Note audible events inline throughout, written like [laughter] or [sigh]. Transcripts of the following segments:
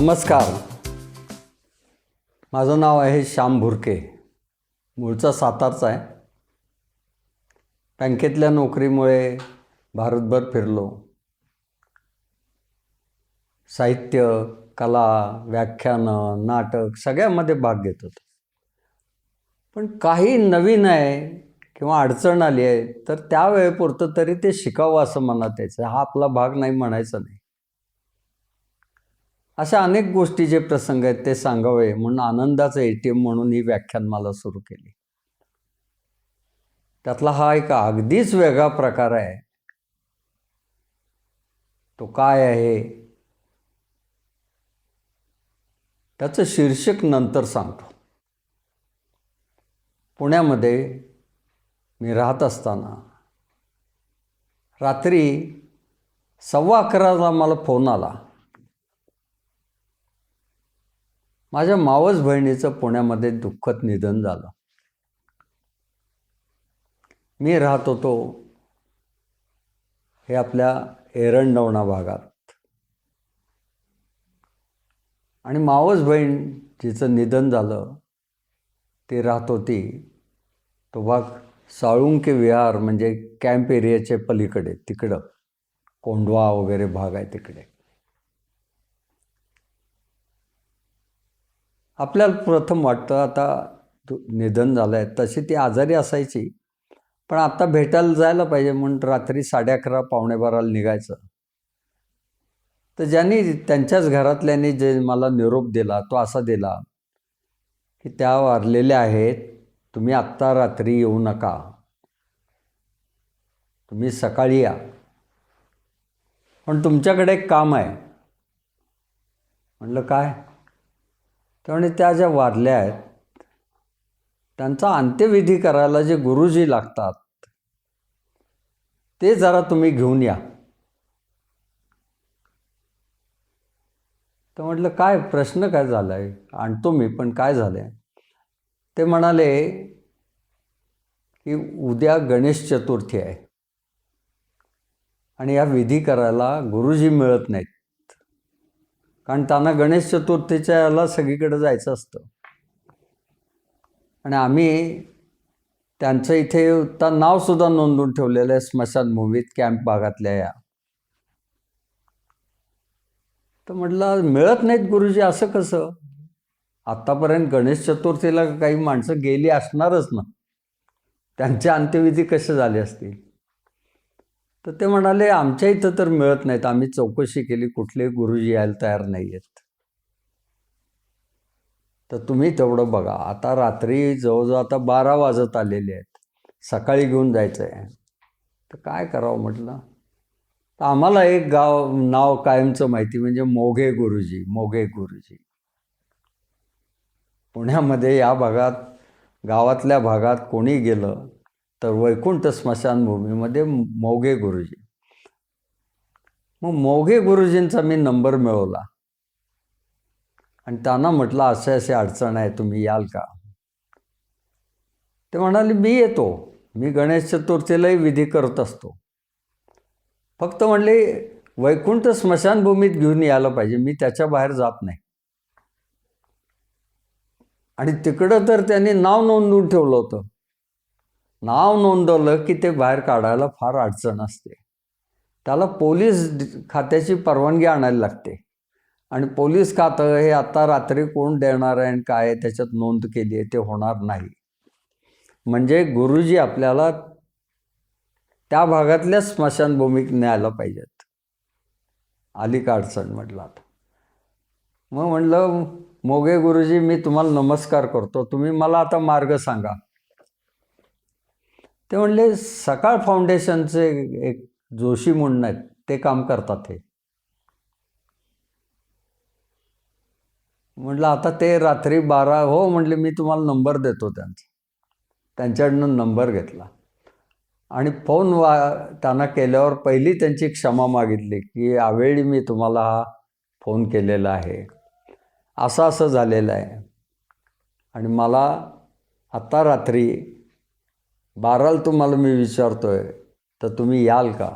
नमस्कार. माझं नाव आहे श्याम भुरके. मूळचा सातारचा आहे. बँकेतल्या नोकरीमुळे भारतभर फिरलो. साहित्य कला व्याख्यानं नाटक सगळ्यामध्ये भाग घेत होतो. पण काही नवीन आहे किंवा अडचण आली आहे तर त्या वेळेपुरतं तरी ते शिकावं असं मनात यायचं. हा आपला भाग नाही म्हणायचा नाही. अशा अनेक गोष्टी जे प्रसंग आहेत ते सांगावे म्हणून आनंदाचं ए टी एम म्हणून ही व्याख्यान मला सुरू केली. त्यातला हा एक अगदीच वेगळा प्रकार आहे. तो काय आहे? त्याचं शीर्षक नंतर सांगतो. पुण्यामध्ये मी राहत असताना रात्री सव्वा अकराला मला फोन आला. माझ्या मावस बहिणीचं पुण्यामध्ये दुःखद निधन झालं. मी राहत होतो हे आपल्या एरंडवणा भागात. आणि मावस बहीण जिचं निधन झालं ती राहत होती तो भाग साळुंके विहार म्हणजे कॅम्प एरियाच्या पलीकडे तिकडं कोंडवा वगैरे भाग आहे तिकडे. आपल्याला प्रथम वाटतं आता निधन झालं आहे तशी ती आजारी असायची. पण आता भेटायला जायला पाहिजे म्हणून रात्री साडे अकरा पावणे बाराला निघायचं. तर ज्यांनी त्यांच्याच घरातल्यानी जे मला निरोप दिला तो असा दिला की त्या वारलेल्या आहेत तुम्ही आत्ता रात्री येऊ नका. तुम्ही सकाळी या. पण तुमच्याकडे एक काम आहे. म्हटलं काय? त्यामुळे त्या ज्या वारल्या आहेत त्यांचा अंत्यविधी करायला जे गुरुजी लागतात ते जरा तुम्ही घेऊन या. तर म्हटलं काय प्रश्न काय झाला आहे आणतो मी पण काय झालं आहे ते म्हणाले की उद्या गणेश चतुर्थी आहे आणि या विधी करायला गुरुजी मिळत नाहीत. कारण त्यांना गणेश चतुर्थीच्या याला सगळीकडे जायचं असतं. आणि आम्ही त्यांचं इथे त्या नावसुद्धा नोंदवून ठेवलेलं आहे स्मशानभूमीत कॅम्प भागातल्या या. तर म्हटलं मिळत नाहीत गुरुजी असं कसं? आत्तापर्यंत गणेश चतुर्थीला काही माणसं गेली असणारच ना. त्यांचे अंत्यविधी कसे झाले असतील? तर ते म्हणाले आमच्या इथं तर मिळत नाहीत. आम्ही चौकशी केली. कुठले गुरुजी यायला तयार नाही आहेत तर तुम्ही तेवढं बघा. आता रात्री जवळजवळ आता बारा वाजत आलेले आहेत. सकाळी घेऊन जायचं आहे तर काय करावं म्हटलं? तर आम्हाला एक गाव नाव कायमचं माहिती म्हणजे मोघे गुरुजी मोघे गुरुजी. पुण्यामध्ये या भागात गावातल्या भागात कोणी गेलं तर वैकुंठ स्मशानभूमीमध्ये मोघे गुरुजी. मग मोघे गुरुजींचा मी नंबर मिळवला. आणि त्यांना म्हटलं असे असे अडचण आहे तुम्ही याल का? ते म्हणाले मी येतो. मी गणेश चतुर्थीलाही विधी करत असतो. फक्त म्हणले वैकुंठ स्मशानभूमीत घेऊन यायला पाहिजे. मी त्याच्या बाहेर जात नाही. आणि तिकडं तर त्यांनी नाव नोंदवून ठेवलं होतं. नाव नोंदवलं की ते बाहेर काढायला फार अडचण असते. त्याला पोलीस खात्याची परवानगी आणायला लागते. आणि पोलीस खातं हे आता रात्री कोण देणार आहे आणि काय त्याच्यात नोंद केली आहे ते होणार नाही. म्हणजे गुरुजी आपल्याला त्या भागातल्या स्मशानभूमीत न्यायला पाहिजेत. आली का अडचण म्हटलं आता. मग म्हटलं मोगे गुरुजी मी तुम्हाला नमस्कार करतो. तुम्ही मला आता मार्ग सांगा. ते म्हणले सकाळ फाउंडेशनचे एक जोशी म्हणून आहेत ते काम करतात हे. म्हटलं आता ते रात्री बारा हो म्हटले मी तुम्हाला नंबर देतो त्यांचा. त्यांच्याकडनं नंबर घेतला. आणि फोन वा त्यांना केल्यावर पहिली त्यांची क्षमा मागितली की यावेळी मी तुम्हाला हा फोन केलेला आहे. असं असं झालेलं आहे. आणि मला आत्ता रात्री बाराला तुम्हाला मी विचारतो आहे तर तुम्ही याल का?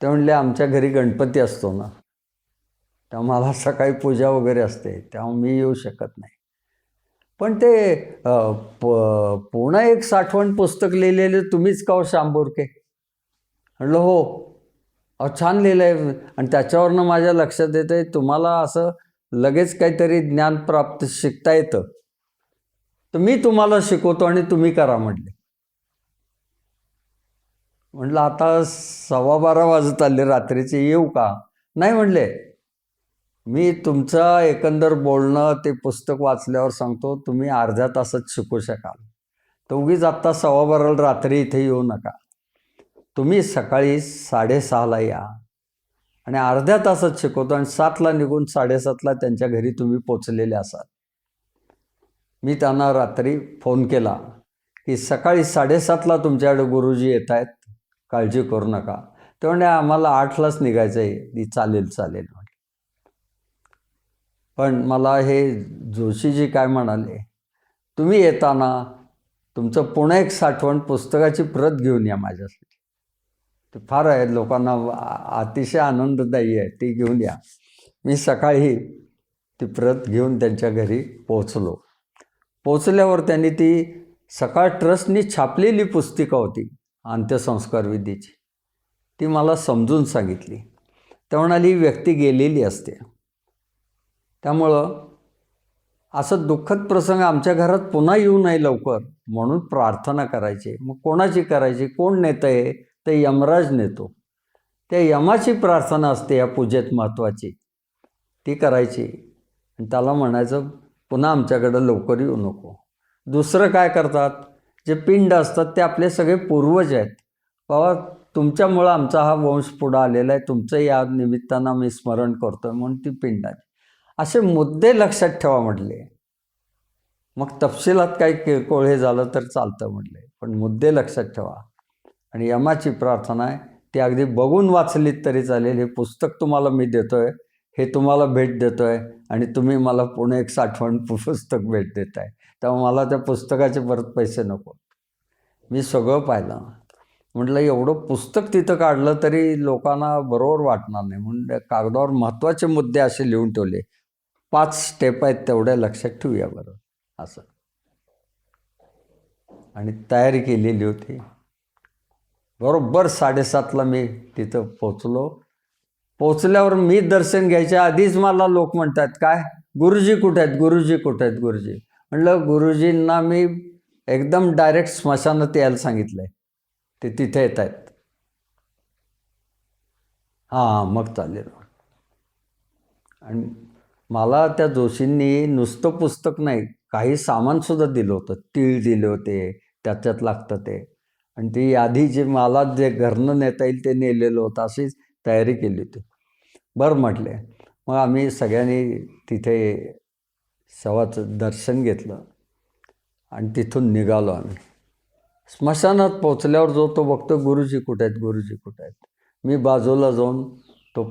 ते म्हणले आमच्या घरी गणपती असतो ना तेव्हा मला सकाळी पूजा वगैरे असते तेव्हा मी येऊ शकत नाही. पण ते प पुन्हा एक साठवण पुस्तक लिहिलेले तुम्हीच का हो शांबुरके म्हणलं हो अहो छान लिहिलं आहे आणि त्याच्यावरनं माझ्या लक्षात येतं आहे तुम्हाला असं लगेच काहीतरी ज्ञान प्राप्त शिकता येतं. तर मी तुम्हाला शिकवतो आणि तुम्ही करा म्हटले म्हटलं आता सव्वा बारा वाजत आले रात्रीचे येऊ का? नाही म्हणले मी तुमचं एकंदर बोलणं ते पुस्तक वाचल्यावर सांगतो तुम्ही अर्ध्या तासात शिकू शकाल. तर उगीच आत्ता सव्वा बाराला रात्री इथे येऊ नका. तुम्ही सकाळी साडेसहाला या. आणि अर्ध्या तासात शिकवतो आणि सातला निघून साडेसातला त्यांच्या घरी तुम्ही पोचलेले असाल. मी त्यांना रात्री फोन केला की सकाळी साडेसातला तुमच्याकडे गुरुजी येत आहेत. काळजी करू नका. ते म्हणजे आम्हाला आठलाच निघायचं आहे. ती चालेल चालेल. म्हणे पण मला हे जोशीजी काय म्हणाले तुम्ही येताना तुमचं पुन्हा एक साठवण पुस्तकाची प्रत घेऊन या माझ्यासाठी. ते फार आहे लोकांना अतिशय आनंददायी आहे. ती घेऊन या. मी सकाळी ती प्रत घेऊन त्यांच्या घरी पोचलो पोचल्यावर त्यांनी ती सकाळ ट्रस्टनी छापलेली पुस्तिका होती. अंत्यसंस्कार विधीची ती मला समजून सांगितली. त्या म्हणाली व्यक्ती गेलेली असते. त्यामुळं असं दुःखद प्रसंग आमच्या घरात पुन्हा येऊ नये लवकर. म्हणून प्रार्थना करायची. मग कोणाची करायची? कोण नेतं आहे ते यमराज नेतो. त्या यमाची प्रार्थना असते या पूजेत महत्त्वाची ती करायची. आणि त्याला म्हणायचं पुन्हा आमच्याकडं लवकर येऊ नको. दुसरं काय करतात? जे पिंड असतात ते आपले सगळे पूर्वज आहेत. बाबा तुमच्यामुळं आमचा हा वंश पुढं आलेला आहे. तुमचं या निमित्तानं आम्ही स्मरण करतो आहे म्हणून ती पिंडाची असे मुद्दे लक्षात ठेवा म्हटले. मग तपशिलात काही किरकोळ हे झालं तर चालतं म्हटले. पण मुद्दे लक्षात ठेवा. आणि यमाची प्रार्थना आहे. ती अगदी बघून वाचलीत तरी चालेल. हे पुस्तक तुम्हाला मी देतो आहे हे तुम्हाला भेट देतो आहे आणि तुम्ही मला पुणे एक साठवण पु- पुस्तक भेट देत आहे तेव्हा मला त्या पुस्तकाचे परत पैसे नको. मी सगळं पाहिलं. म्हटलं एवढं पुस्तक तिथं काढलं तरी लोकांना बरोबर वाटणार नाही. म्हणून कागदावर महत्त्वाचे मुद्दे असे लिहून ठेवले. पाच स्टेप आहेत तेवढ्या लक्षात ठेवूया बरं असं. आणि तयारी केलेली होती. बरोबर साडेसातला मी तिथं पोचलो पोचल्यावर मी दर्शन घ्यायच्या आधीच मला लोक म्हणतात काय? गुरुजी कुठे आहेत? गुरुजी कुठे आहेत? गुरुजी. म्हटलं गुरुजींना मी एकदम डायरेक्ट स्मशानात यायला सांगितलं आहे ते तिथे येत आहेत. हां मग चालेल. आणि मला त्या जोशींनी नुसतं पुस्तक नाही काही सामानसुद्धा दिलं होतं. तीळ दिले होते त्याच्यात लागतं ते. आणि ती यादी जे मला जे घरनं नेता येईल ते नेलेलं होतं अशीच तयारी केली होती. बरं म्हटले. मग आम्ही सगळ्यांनी तिथे सवाचं दर्शन घेतलं आणि तिथून निघालो आम्ही. स्मशानात पोचल्यावर जो तो बघतो गुरुजी कुठे आहेत गुरुजी कुठे आहेत? मी बाजूला जाऊन तो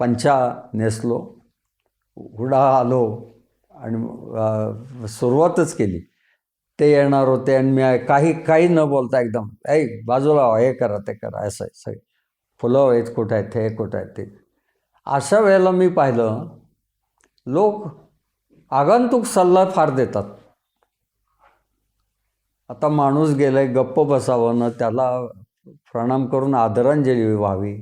पंचा नेसलो हुडा आलो आणि सुरुवातच केली. ते येणार होते आणि मी काही काही न बोलता एकदम ऐ बाजूला हे करा ते करा असं आहे सगळे. फुलं आहेत कुठं आहेत हे कुठं आहेत ते. अशा वेळेला मी पाहिलं लोक आगंतुक सल्ला फार देतात. आता माणूस गेलाय गप्प बसावं ना त्याला प्रणाम करून आदरांजली व्हावी.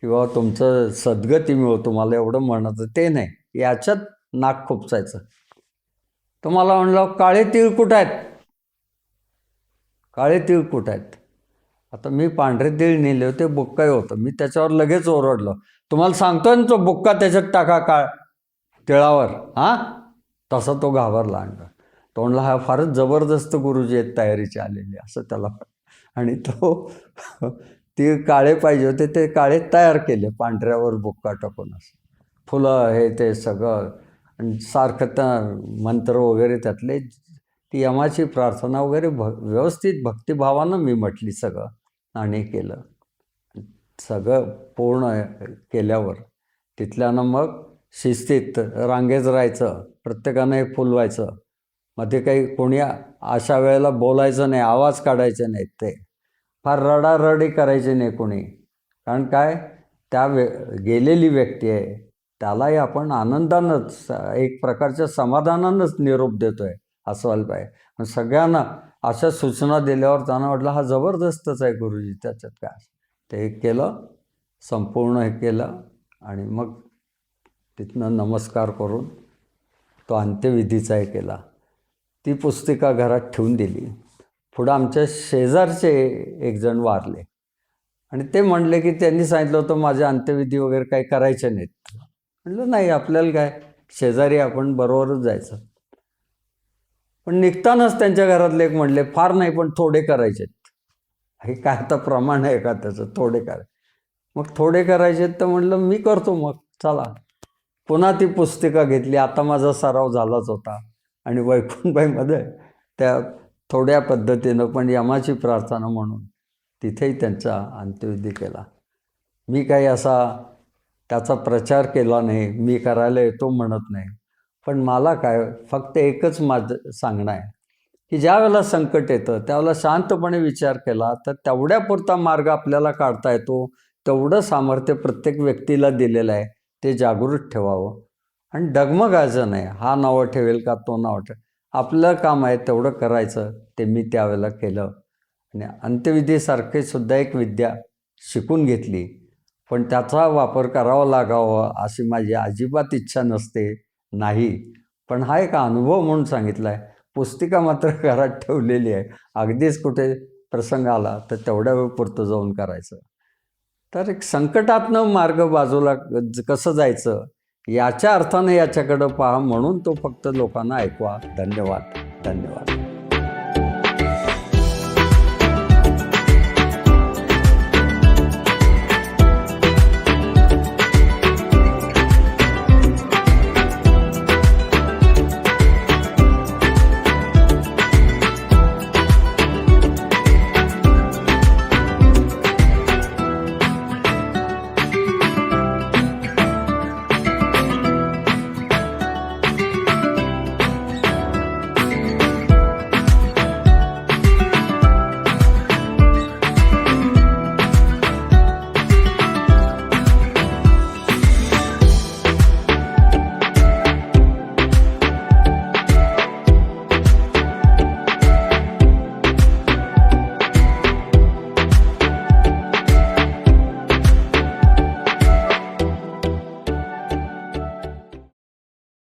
किंवा तुमचं सद्गती मिळो तुम्हाला एवढं म्हणायचं ते नाही. याच्यात नाक खुपसायचं. तुम्हाला म्हणलं काळे तीळ कुठं आहेत? काळे तीळ कुठं आहेत? आता मी पांढरे तीळ नेले होते बुक्काही होतं. मी त्याच्यावर लगेच ओरडलं. तुम्हाला सांगतोय ना तो बुक्का त्याच्यात टाका काळ तिळावर हां? तसा तो घाबरला अंड तोंडला हा फारच जबरदस्त गुरुजी आहेत तयारीचे आलेले असं त्याला आणि तो [laughs] ते काळे पाहिजे होते ते काळे तयार केले पांढऱ्यावर बुक्का टाकून असं. फुलं हे ते सगळं आणि सारखं त्या मंत्र वगैरे त्यातले ती यमाची प्रार्थना वगैरे भ व्यवस्थित भक्तिभावानं मी म्हटली सगळं आणि केलं. सगळं पूर्ण केल्यावर तिथल्यानं मग शिस्तीत रांगेत राहायचं प्रत्येकानं हे फुलवायचं. मध्ये काही कोणी अशा वेळेला बोलायचं नाही आवाज काढायचे नाहीत ते. फार रडारडी करायची नाही कोणी. कारण काय? त्या वे गेलेली व्यक्ती आहे. त्यालाही आपण आनंदानंच एक प्रकारच्या समाधानानंच निरोप देतो आहे असं व्हायला पाहिजे. पण सगळ्यांना अशा सूचना दिल्यावर त्यांना वाटलं हा जबरदस्तच आहे गुरुजी त्याच्यात काय? ते हे केलं संपूर्ण हे केलं आणि मग तिथनं नमस्कार करून तो अंत्यविधीचाही केला. ती पुस्तिका घरात ठेवून दिली. पुढं आमच्या शेजारचे एक जण वारले. आणि ते म्हणले की त्यांनी सांगितलं होतं माझे अंत्यविधी वगैरे काही करायचे नाहीत. म्हटलं नाही आपल्याला काय? शेजारी आपण बरोबरच जायचं. पण निघतानाच त्यांच्या घरातले एक म्हणले फार नाही पण थोडे करायचे हे काय आता प्रमाण आहे का त्याचं? थोडे कराय मग थोडे करायचे तर म्हणलं मी करतो मग चला. पुन्हा ती पुस्तिका घेतली. आता माझा सराव झालाच होता. आणि वैकुंठबाईमध्ये त्या थोड्या पद्धतीनं पण यमाची प्रार्थना म्हणून तिथेही त्यांचा अंत्यविधी केला. मी काही असा त्याचा प्रचार केला नाही. मी करायला येतो म्हणत नाही. पण मला काय फक्त एकच माझं सांगणं आहे की ज्या वेळेला संकट येतं त्यावेळेला शांतपणे विचार केला तर तेवढ्यापुरता मार्ग आपल्याला काढता येतो. तेवढं सामर्थ्य प्रत्येक व्यक्तीला दिलेलं आहे. ते जागृत ठेवावं. आणि डगमगायचं नाही. हा नावं ठेवेल का? तो नाव ठेवेल आपलं काम आहे तेवढं करायचं. ते मी त्यावेळेला केलं. आणि अंत्यविधीसारखी सुद्धा एक विद्या शिकून घेतली. पण त्याचा वापर करावा लागावा अशी माझी अजिबात इच्छा नसते. नाही. पण हा एक अनुभव म्हणून सांगितला आहे पुस्तिका मात्र घरात ठेवलेली आहे. अगदीच कुठे प्रसंग आला तर तेवढ्या वेळ पुरतं जाऊन करायचं. तर एक संकटातनं मार्ग बाजूला ज- कसं जायचं याच्या अर्थाने याच्याकडं पहा म्हणून तो फक्त लोकांना ऐकवा. धन्यवाद. धन्यवाद.